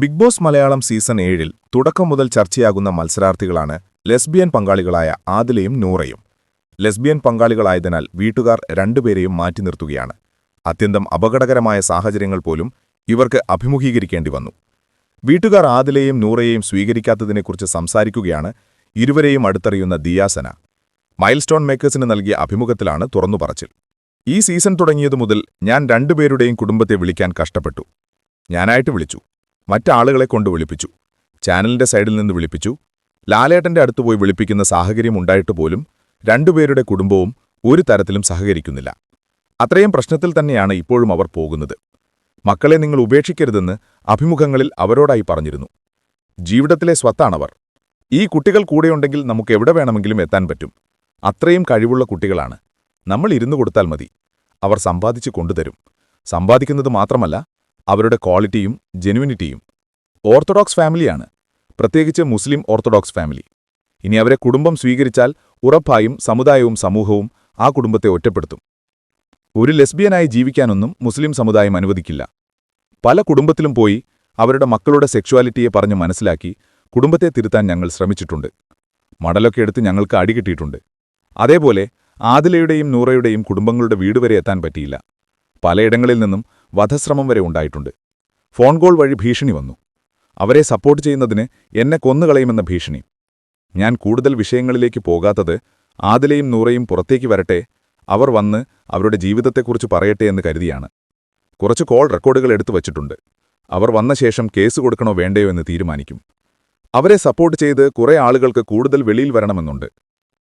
Big boss Malayalam season ഏഴിൽ തുടക്കം മുതൽ ചർച്ചയാകുന്ന മത്സരാർത്ഥികളാണ് ലെസ്ബിയൻ പങ്കാളികളായ ആദിലയും നൂറയും. ലെസ്ബിയൻ പങ്കാളികളായതിനാൽ വീട്ടുകാർ രണ്ടുപേരെയും മാറ്റി നിർത്തുകയാണ്. അത്യന്തം അപകടകരമായ സാഹചര്യങ്ങൾ പോലും ഇവർക്ക് അഭിമുഖീകരിക്കേണ്ടി വന്നു. വീട്ടുകാർ ആദിലയെയും നൂറയെയും സ്വീകരിക്കാത്തതിനെക്കുറിച്ച് സംസാരിക്കുകയാണ് ഇരുവരെയും അടുത്തറിയുന്ന ദിയാസന. മൈൽസ്റ്റോൺ മേക്കേഴ്സിന് നൽകിയ അഭിമുഖത്തിലാണ് തുറന്നു പറച്ചിൽ ഈ സീസൺ തുടങ്ങിയതു മുതൽ ഞാൻ രണ്ടുപേരുടെയും കുടുംബത്തെ വിളിക്കാൻ കഷ്ടപ്പെട്ടു. ഞാനായിട്ട് വിളിച്ചു. മറ്റാളുകളെ കൊണ്ട് വിളിപ്പിച്ചു. ചാനലിന്റെ സൈഡിൽ നിന്ന് വിളിപ്പിച്ചു. ലാലേട്ടന്റെ അടുത്ത് പോയി വിളിപ്പിക്കുന്ന സാഹചര്യം ഉണ്ടായിട്ട് പോലും രണ്ടുപേരുടെ കുടുംബവും ഒരു തരത്തിലും സഹകരിക്കുന്നില്ല. അത്രയും പ്രശ്നത്തിൽ തന്നെയാണ് ഇപ്പോഴും അവർ പോകുന്നത്. മക്കളെ നിങ്ങൾ ഉപേക്ഷിക്കരുതെന്ന് അഭിമുഖങ്ങളിൽ അവരോടായി പറഞ്ഞിരുന്നു. ജീവിതത്തിലെ സ്വത്താണവർ. ഈ കുട്ടികൾ കൂടെയുണ്ടെങ്കിൽ നമുക്ക് എവിടെ വേണമെങ്കിലും എത്താൻ പറ്റും. അത്രയും കഴിവുള്ള കുട്ടികളാണ്. നമ്മൾ ഇരുന്നു കൊടുത്താൽ മതി. അവർ സമ്പാദിച്ചു കൊണ്ടുതരും. സമ്പാദിക്കുന്നത് മാത്രമല്ല അവരുടെ ക്വാളിറ്റിയും ജെനുവിനിറ്റിയും ഓർത്തഡോക്സ് ഫാമിലിയാണ്. പ്രത്യേകിച്ച് മുസ്ലിം ഓർത്തഡോക്സ് ഫാമിലി. ഇനി അവരെ കുടുംബം സ്വീകരിച്ചാൽ ഉറപ്പായും സമുദായവും സമൂഹവും ആ കുടുംബത്തെ ഒറ്റപ്പെടുത്തും. ഒരു ലെസ്ബിയനായി ജീവിക്കാനൊന്നും മുസ്ലിം സമുദായം അനുവദിക്കില്ല. പല കുടുംബത്തിലും പോയി അവരുടെ മക്കളുടെ സെക്ഷുവാലിറ്റിയെ പറഞ്ഞ് മനസ്സിലാക്കി കുടുംബത്തെ തിരുത്താൻ ഞങ്ങൾ ശ്രമിച്ചിട്ടുണ്ട്. മടലൊക്കെ എടുത്ത് ഞങ്ങൾക്ക് അടികിട്ടിയിട്ടുണ്ട് അതേപോലെ ആദിലയുടെയും നൂറയുടെയും കുടുംബങ്ങളുടെ വീട് വരെ എത്താൻ പറ്റിയില്ല. പലയിടങ്ങളിൽ നിന്നും വധശ്രമം വരെ ഉണ്ടായിട്ടുണ്ട്. ഫോൺ കോൾ വഴി ഭീഷണി വന്നു. അവരെ സപ്പോർട്ട് ചെയ്യുന്നതിന് എന്നെ കൊന്നുകളയുമെന്ന ഭീഷണി. ഞാൻ കൂടുതൽ വിഷയങ്ങളിലേക്ക് പോകാത്തത് ആദിലയും നൂറയും പുറത്തേക്ക് വരട്ടെ അവർ വന്ന് അവരുടെ ജീവിതത്തെക്കുറിച്ച് പറയട്ടെ എന്ന് കരുതിയാണ്. കുറച്ച് കോൾ റെക്കോർഡുകൾ എടുത്തു വച്ചിട്ടുണ്ട്. അവർ വന്ന ശേഷം കേസ് കൊടുക്കണോ വേണ്ടയോ എന്ന് തീരുമാനിക്കും. അവരെ സപ്പോർട്ട് ചെയ്ത് കുറേ ആളുകൾക്ക് കൂടുതൽ വെളിയിൽ വരണമെന്നുണ്ട്.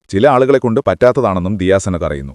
ചില ആളുകളെക്കൊണ്ട് പറ്റാത്തതാണെന്നും ദിയാസന പറയുന്നു.